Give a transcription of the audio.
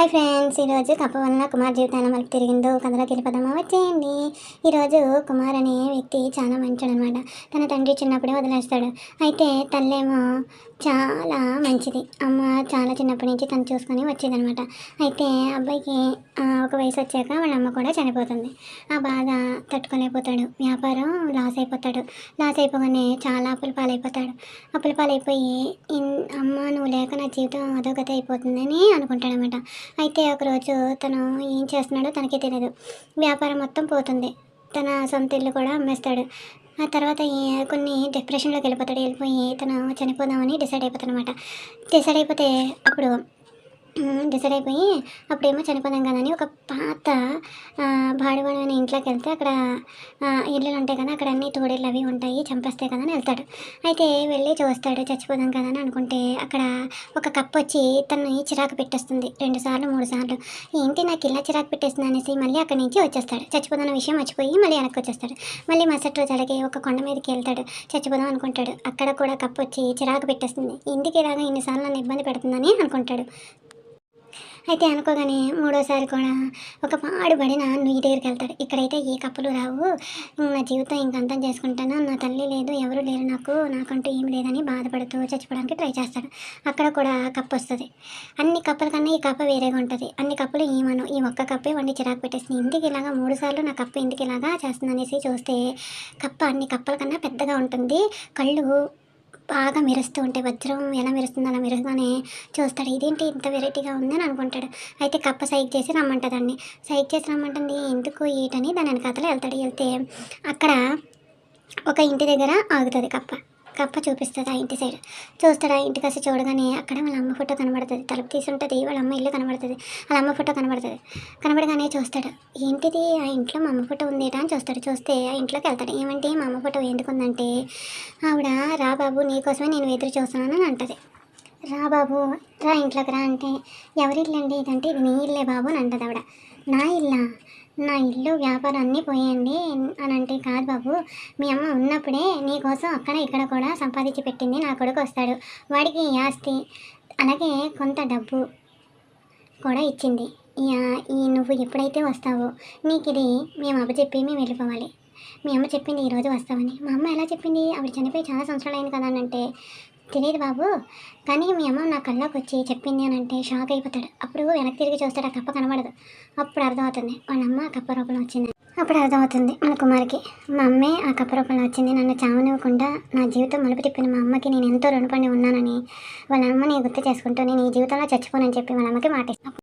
Hi friends ఈరోజు కప్ప వలన కుమార్ జీవితాన్ని మలుపు తిరిగిందో కథలోకి వెళ్ళిపోదామా వచ్చేయండి. ఈరోజు కుమార్ అనే వ్యక్తి చాలా మంచోడు అనమాట తన తండ్రి చిన్నప్పుడే వదిలేస్తాడు. అయితే తల్లేమో చాలా మంచిది. అమ్మ చాలా చిన్నప్పటి నుంచి తను చూసుకొని వచ్చేదనమాట. అయితే అబ్బాయికి ఒక వయసు వచ్చాక వాళ్ళ అమ్మ కూడా చనిపోతుంది. ఆ బాధ తట్టుకోలేకపోతాడు. వ్యాపారం లాస్ అయిపోతాడు. లాస్ అయిపోగానే చాలా అప్పుల పాలైపోతాడు. అప్పుల పాలైపోయి అమ్మ నువ్వు లేక నా జీవితం అధోగతి అయిపోతుందని అనుకుంటాడనమాట. అయితే ఒకరోజు తను ఏం చేస్తున్నాడో తనకే తెలియదు వ్యాపారం మొత్తం పోతుంది. తన సొంత ఇల్లు కూడా అమ్మేస్తాడు. ఆ తర్వాత కొన్ని డిప్రెషన్లోకి వెళ్ళిపోతాడు. వెళ్ళిపోయి తను చనిపోదామని డిసైడ్ అయిపోతాడు అనమాట డిసైడ్ అయిపోతే అప్పుడు డిసైడ్ అయిపోయి అప్పుడేమో చనిపోదాం కదని ఒక పాత బాడివాడమైన ఇంట్లోకి వెళ్తే అక్కడ ఇళ్ళు ఇల్లులు ఉంటాయి కదా అక్కడ అన్ని తోడేళ్ళు అవి ఉంటాయి చంపేస్తాయి కదా అని వెళ్తాడు. అయితే వెళ్ళి చూస్తాడు చచ్చిపోదాం కదా అని అనుకుంటే అక్కడ ఒక కప్పు వచ్చి తను చిరాకు పెట్టేస్తుంది. రెండు సార్లు మూడు సార్లు ఏంటి నాకు ఇలా చిరాకు పెట్టేస్తుంది అనేసి మళ్ళీ అక్కడి నుంచి వచ్చేస్తాడు. చచ్చిపోదాం విషయం మర్చిపోయి మళ్ళీ వెనక్కి వచ్చేస్తాడు. మళ్ళీ మరుసటి రోజు అలాగే ఒక కొండ మీదకి వెళ్తాడు చచ్చిపోదాం అనుకుంటాడు. అక్కడ కూడా కప్పు వచ్చి చిరాకు పెట్టేస్తుంది. ఎందుకు ఇలాగ ఇన్నిసార్లు నన్ను ఇబ్బంది పెడుతుందని అనుకుంటాడు. అయితే అనుకోగానే మూడోసారి కూడా ఒక పాడుబడిన నుయ్యి దగ్గరికి వెళ్తాడు. ఇక్కడైతే ఏ కప్పులు రావు. నా జీవితం ఇంకంతం చేసుకుంటాను? నా తల్లి లేదు ఎవరు లేరు నాకు. నాకంటూ ఏం లేదని బాధపడుతూ చచ్చిపోవడానికి ట్రై చేస్తాడు. అక్కడ కూడా కప్పు వస్తుంది. అన్ని కప్పుల కన్నా ఈ కప్ప వేరేగా ఉంటుంది. అన్ని కప్పులు ఏమను ఈ ఒక్క కప్పే వండి చిరాకు పెట్టేసింది. ఇంటికి ఇలాగా మూడు సార్లు నా కప్ప ఇంటికి ఇలాగా చేస్తుంది అనేసి చూస్తే కప్ప అన్ని కప్పల కన్నా పెద్దగా ఉంటుంది. కళ్ళు బాగా మెరుస్తూ ఉంటే వజ్రం ఎలా మెరుస్తుందో అలా మెరుస్తూనే చూస్తాడు. ఇదేంటి ఇంత వెరైటీగా ఉందని అనుకుంటాడు. అయితే కప్ప సైక్ చేసి రమ్మంటుందండి సైక్ చేసి రమ్మంటుంది. ఎందుకు ఏటని దాని వెనకాతలో వెళ్తాడు. వెళ్తే అక్కడ ఒక ఇంటి దగ్గర ఆగుతుంది కప్ప. కప్ప చూపిస్తుంది ఆ ఇంటి సైడ్. చూస్తాడు ఆ ఇంటికి వచ్చి చూడగానే అక్కడ వాళ్ళ అమ్మ ఫోటో కనబడుతుంది. తలుపు తీసి ఉంటుంది వాళ్ళ అమ్మ ఇల్లు కనబడుతుంది. వాళ్ళ అమ్మ ఫోటో కనబడుతుంది. కనబడగానే చూస్తాడు. ఏంటిది? ఆ ఇంట్లో మా అమ్మ ఫోటో ఉందేటా? అని చూస్తాడు. చూస్తే ఆ ఇంట్లోకి వెళ్తాడు. ఏమంటే మా అమ్మ ఫోటో ఎందుకు ఉందంటే ఆవిడ రా బాబు నీకోసమే నేను ఎదురు చూస్తున్నాను అని అంటది. రా బాబు రా ఇంట్లోకి రా అంటే ఎవరిల్లండి? ఇదంటే ఇది నీ ఇల్లే బాబు అని అంటది ఆవిడ. నా ఇల్లా? నా ఇల్లు వ్యాపారం అన్నీ పోయండి అని అంటే కాదు బాబు. మీ అమ్మ ఉన్నప్పుడే నీకోసం అక్కడ ఇక్కడ కూడా సంపాదించి పెట్టింది నా కొడుకు వస్తాడు. వాడికి ఆస్తి అలాగే కొంత డబ్బు కూడా ఇచ్చింది. ఈ ఈ నువ్వు ఎప్పుడైతే వస్తావో నీకు ఇది మేము అప్పచెప్పి మేము వెళ్ళిపోవాలి. మీ అమ్మ చెప్పింది ఈరోజు వస్తామని మా అమ్మ ఎలా చెప్పింది? ఆవిడ చనిపోయి చాలా సంవత్సరాలు అయింది కదా అని అంటే తెలియదు బాబు. కానీ మీ అమ్మ నా కళ్ళకు వచ్చి చెప్పింది అని అంటే షాక్ అయిపోతాడు. అప్పుడు వెనక్కి తిరిగి చూస్తాడు ఆ కప్ప కనబడదు. అప్పుడు అర్థమవుతుంది వాళ్ళ అమ్మ కప్ప రూపంలో వచ్చింది. అప్పుడు అర్థమవుతుంది మన కుమార్కి మా అమ్మే ఆ కప్ప రూపంలో వచ్చింది. నన్ను చావనివ్వకుండా నా జీవితం మలుపు తిప్పిన మా అమ్మకి నేను ఎంతో రుణపడి ఉన్నానని వాళ్ళ అమ్మని గుర్తు చేసుకుంటూ నేను ఈ జీవితంలో చచ్చిపోనని చెప్పి వాళ్ళ అమ్మకి మాట ఇస్తాను